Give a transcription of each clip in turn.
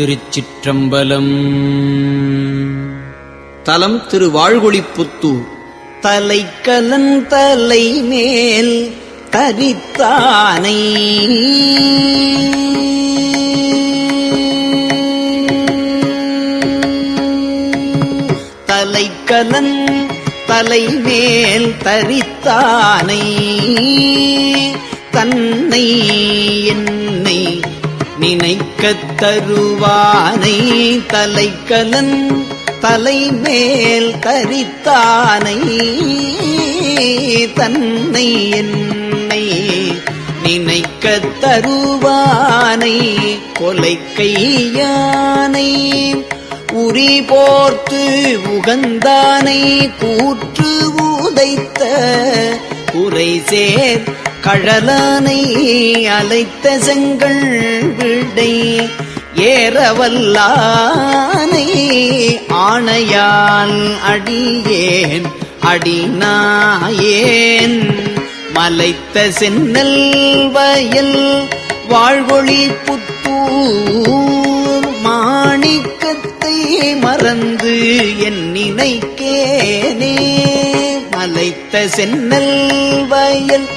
திருச்சிற்றம்பலம். தலம் திரு வாழ்கொழிப்புத்தூர் தலைக்கலன் தலை மேல் தரித்தானை. தலைக்கலன் தலை மேல் தரித்தானை. தன்னை நினைக்கத் தருவானை தலைக்கலன் தலைமேல் தரித்தானை தன்னை என்னை நினைக்கத் தருவானை கொலைக்கையானை உரி போர்த்து உகந்தானை கூற்று உதைத்த குறை சேர் கழலானை அலைத்த செங்கள் விடை ஏறவல்லானை ஆணையான் அடியேன் அடிநாயேன். மலைத்த சென்னல் வயல் வாழ்வொளி புத்தூர் மாணிக்கத்தை மறந்து என் நினைக்கேனே. மலைத்த சென்னல் வயல்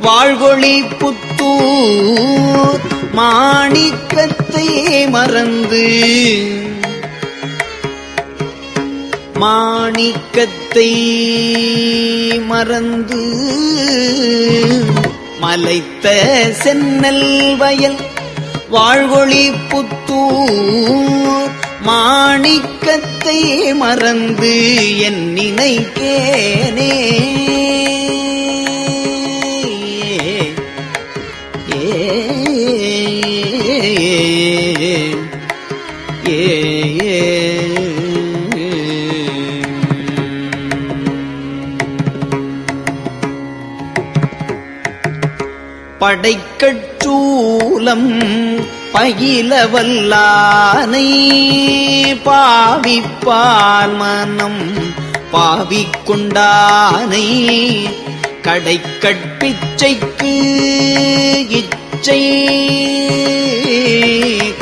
வாழ்வொளி புத்தூர் மாணிக்கத்தை மறந்து மாணிக்கத்தை மறந்து மலைத்த சென்னல் வயல் வாழ்வொளி புத்தூர் மாணிக்கத்தை மறந்து என் நினைக்கேனே. படைக்கற்றூலம் பயிலவல்லானை பாவிப்பால் மனம். பாவிக்கொண்டானை கடைக்கட்பிச்சைக்கு இச்சை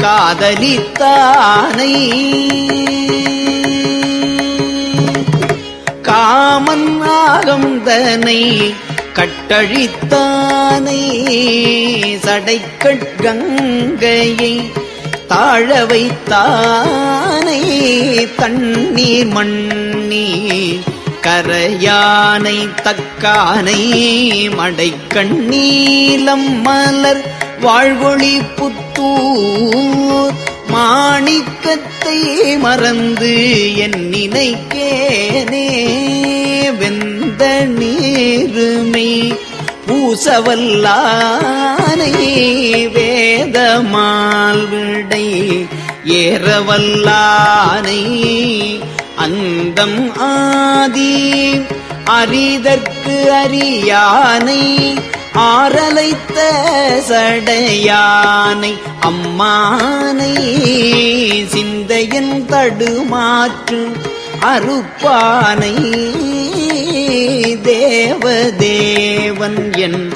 காதலித்தானை. காமன் ஆகந்தனை கட்டழித்தான் சடைக்கட்கங்கையை தாழ வைத்தானை தண்ணீர் மண்ணி கரையானை தக்கானை மடைக்கண்ணீலம் மலர் வாழ்வொளி புத்தூர் மாணிக்கத்தை மறந்து என் நினைக்கேனே வெந்த நீருமை பூசவல்லானை வேதமால் விடை ஏறவல்லானை அந்தம் ஆதி அரிதற்கு அரியானை ஆரலைத்த சடையானை அம்மானை சிந்தையன் தடுமாற்று அறுப்பானை தேவதேவன் என்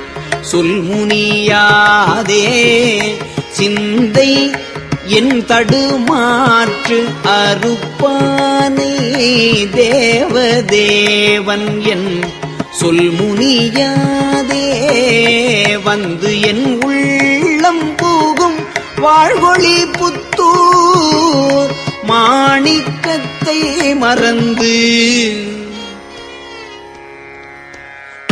சொல்முனியாதே. சிந்தை என் தடுமாற்று அறுப்பானை. தேவதேவன் என் சொல்முனியாதே. வந்து என் உள்ளம் பூகும் வாழ்வொளி புத்தூர். மாணிக்கத்தை மறந்து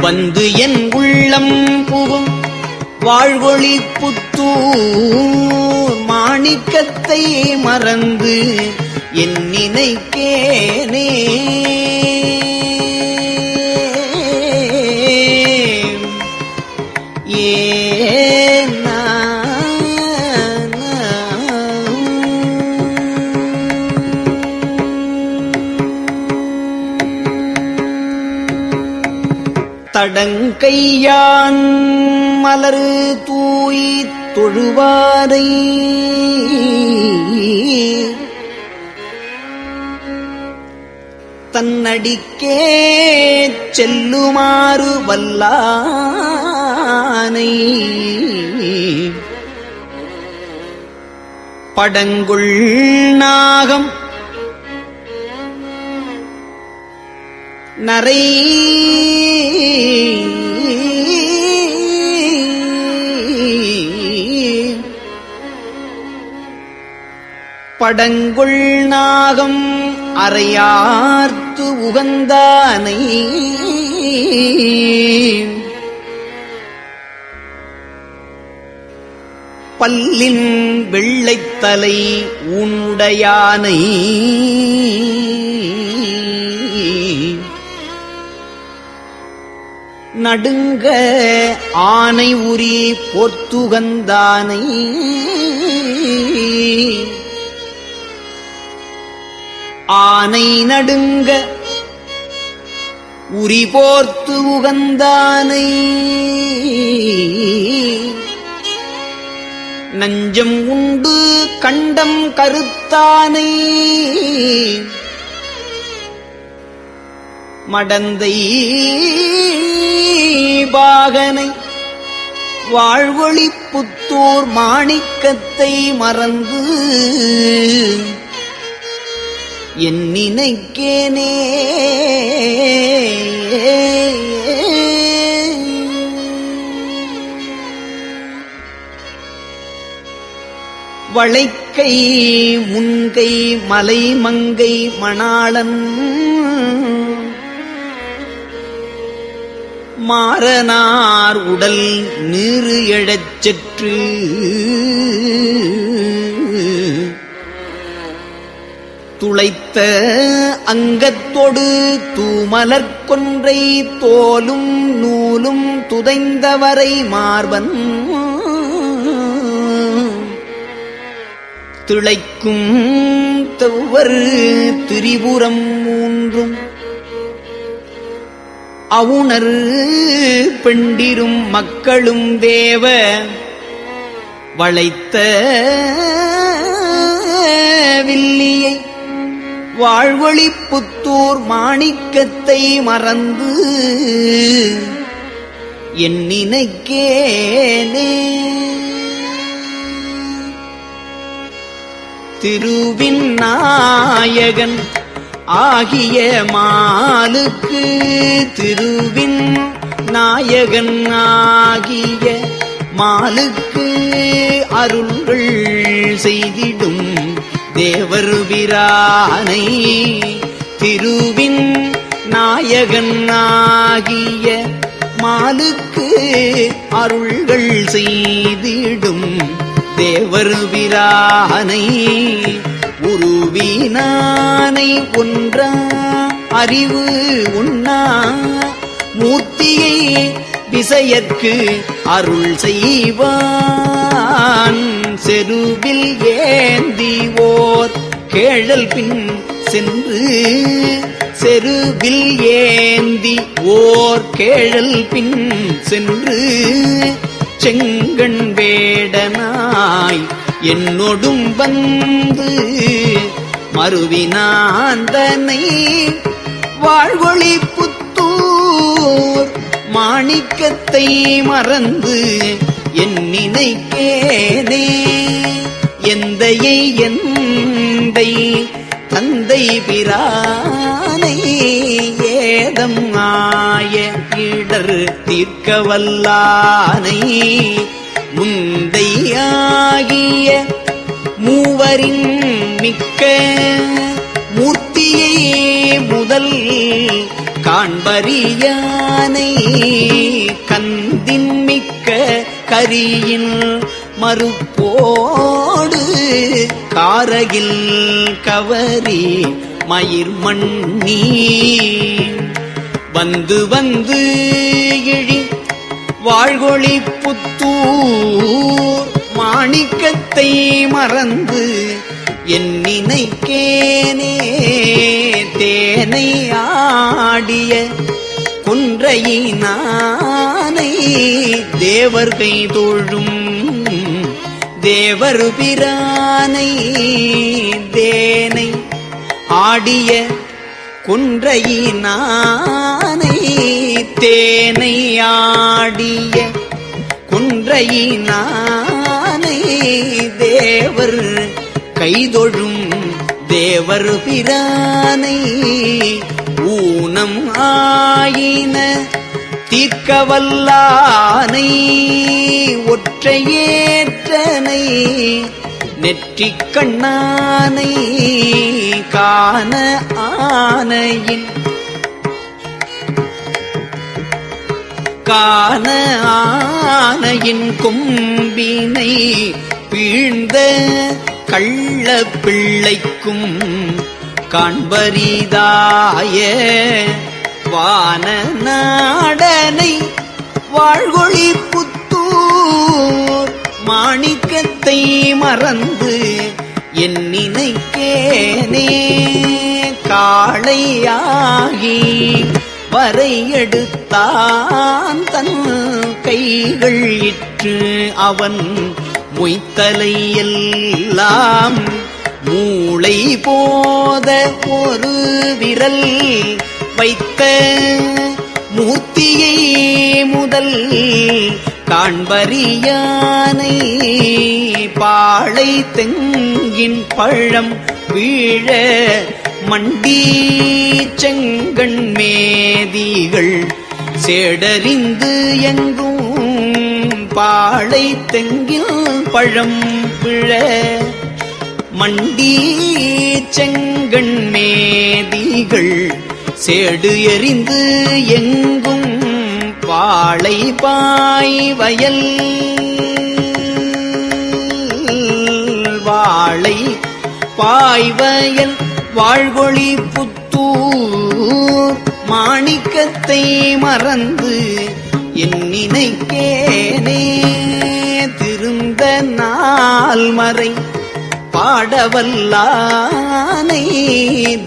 வந்து என் உள்ளம் புகும். வாழ்வொளி புத்தூர் மாணிக்கத்தை மறந்து என் நினைக்கேனே. கையான் மலரு தூய் தொழுவாரை. தன்னடிக்கே செல்லுமாறு வல்லானை. படங்குள் நாகம் நரை படங்குள் நாகம் அறையார்த்து உகந்தானை. பல்லின் வெள்ளைத்தலை உன்னுடையானை நடுங்க ஆனை உரி பொத்துகந்தானை ஆனை நடுங்க உரி போர்த்து உகந்தானை. நஞ்சம் உண்டு கண்டம் கருத்தானை. மடந்தை பாகனை வாழ்வொளி புத்தூர் மாணிக்கத்தை மறந்து என் நினைக்கேனே. வளைக்கை முன்கை மலை மங்கை மணாளன். மாறனார் உடல் நீரு எழச்சற்று துளைத்த அங்கத்தொடு தூமலர்கொன்றை தோலும் நூலும் துதைந்தவரை மார்பன். திளைக்கும் தெவ்வர் திரிபுரம் மூன்றும் அவுணர் பெண்டிரும் மக்களும் தேவ வளைத்த வில்லி வாழ்வொளி புத்தூர் மாணிக்கத்தை மறந்து என் நினைக்கேனே. திருவின் நாயகன் ஆகிய மாலுக்கு திருவின் நாயகன் ஆகிய மாலுக்கு அருள்கள் செய்திடும். தேவர் பிரானை திருவின் நாயகன் ஆகிய மாலுக்கு அருள்கள் செய்திடும். தேவர் பிரானை உருவினானை ஒன்றா அறிவு உண்ணா மூர்த்தியை விசையற்கு அருள் செய்வான். செருவில் ஏந்தி ஓர் கேழல் பின் சென்று செருவில் ஏந்தி ஓர் கேழல் பின் சென்று செங்கண் வேடனாய் என்னொடும் வந்து மறுவினாந்தனை வாழ்வொளி புத்தூர் மாணிக்கத்தை மறந்து என் நினைக்கேனே. எந்தையை எந்தை தந்தை பிரானை ஏதம் ஆய இடர் தீர்க்க வல்லானை முந்தையாகிய மூவரின் மிக்க மூர்த்தியை முதல் காண்பரியானை கந்தின் மிக்க கரியின் மறுப்போடு காரகில் கவரி மயிர் மண்ணி. வந்து வந்து இழி வாழ்கொழி புத்தூர் மாணிக்கத்தை மறந்து என் நினைக்கேனே தேனை ஆடிய குன்றையினானை தேவர்கை தோழும் தேவரு பிரானை தேனை ஆடிய குன்றையினானை தேனை ஆடிய குன்றையினானை தேவர் கைதொழும் தேவர் பிரானை ஊனம் ஆயின தீர்க்கவல்லானை ஒற்றையேற்றனை நெற்றி கண்ணானை காண ஆனையின் காண ஆனையின் கொம்பினை வீழ்ந்த கள்ள பிள்ளைக்கும் காண்பரிதாய. வான நாடனை வாழ்கொழி புத்தூர் மாணிக்கத்தை மறந்து என் நினைக்கேனே. காளையாகி வரையெடுத்தான் தன் கைகள் இற்று அவன் மொய்த்தலை எல்லாம் மூளை போத ஒரு விரல் வைத்த மூர்த்தியை முதல் காண்பரியானை பாழை தெங்கின் பழம் வீழ மண்டி செங்கண் மேதிகள் சேடறிந்து எங்கும் பாழை தெங்கில் பழம் விழ மண்டி செங்கண் மேதிகள் சேடு எறிந்து எங்கும் பாளை பாய் வயல் வாழை பாய்வயல் வாழ்கொழி புத்தூர் மாணிக்கத்தை மறந்து என் நினைக்கேனே திருந்த நாள் மறை பாடவல்லானை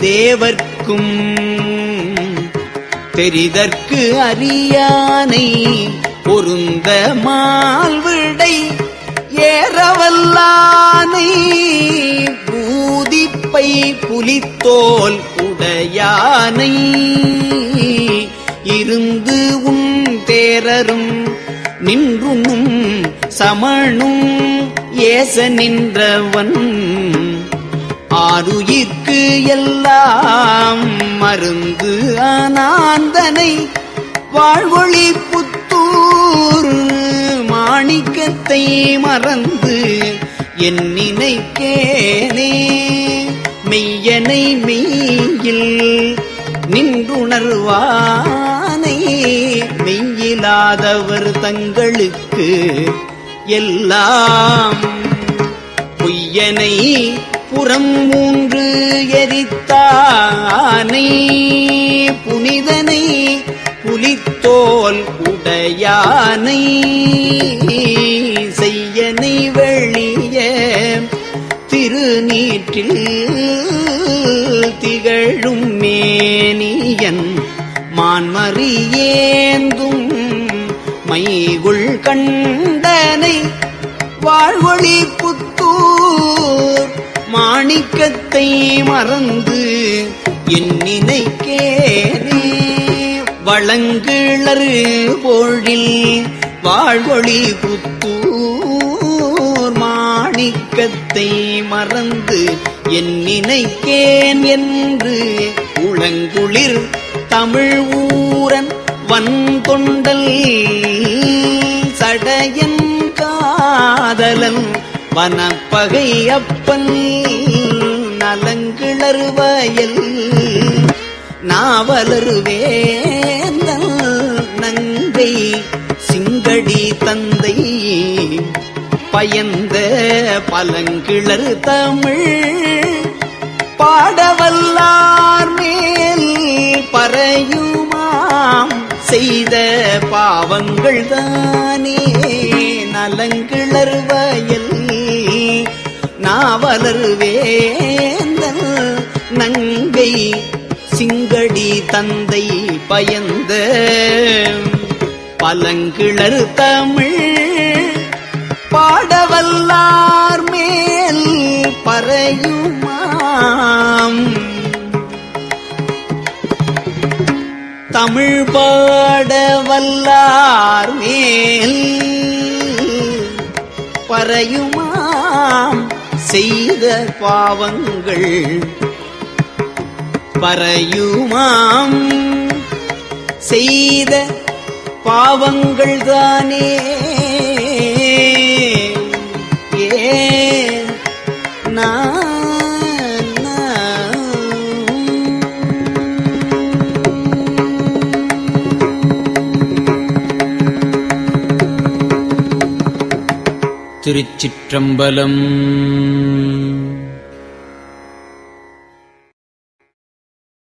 தேவர்க்கும் தெரிதற்கு அறியானை பொருந்த மால்விடை ஏறவல்லானை பூதிப்பை புலித்தோல் உடையானை இருந்து உன் தேரரும் நின்றுணும் சமணும் ஏச நின்றவன் ஆறுயிர்க்கு எல்லாம் மருந்து ஆனாந்தனை வாழ்வொளி புத்தூர் மாணிக்கத்தை மறந்து என் நினைக்கேனே. மெய்யனை மெய்யில் நின்றுணர்வானை மெய்யிலாதவர் தங்களுக்கு எல்லாம் பொய்யனை புறம் மூன்று எரித்தானை புனிதனை புலித்தோல் உடையானை செய்யனை வெளிய திருநீற்றில் திகழும் மேனியன் மான்மறியேந்தும் மைகுள் கண்டனை வாழ்வொளி மாணிக்கத்தை மறந்து என் நினைக்கேனே. வளங்கிளறு பொழில் வாழ்வொளி புத்தூர் மாணிக்கத்தை மறந்து என் நினைக்கேன் என்று உளங்குளிர் தமிழ் ஊரன் வன்கொண்டல் சடையன் காதலன் வனப்பகை அப்பன் நலங்கிளர் வயல் வேந்தல் நங்கை சிங்கடி தந்தை பயந்த பலங்கிளர் தமிழ் பாடவல்லார் மேல் பறையுமாம் செய்த பாவங்கள் தானே. நலங்கிளர் வயல் நாவலர் வேந்தல் நங்கை சிங்கடி தந்தை பயந்த பலங்கிளர் தமிழ் பாடவல்லார் மேல் பறையுமாம். தமிழ் பாடவல்லார் மேல் பறையுமாம். செய்த பாவங்கள் பறையுமாம் செய்த பாவங்கள் தானே. ஏ திருச்சிற்றம்பலம்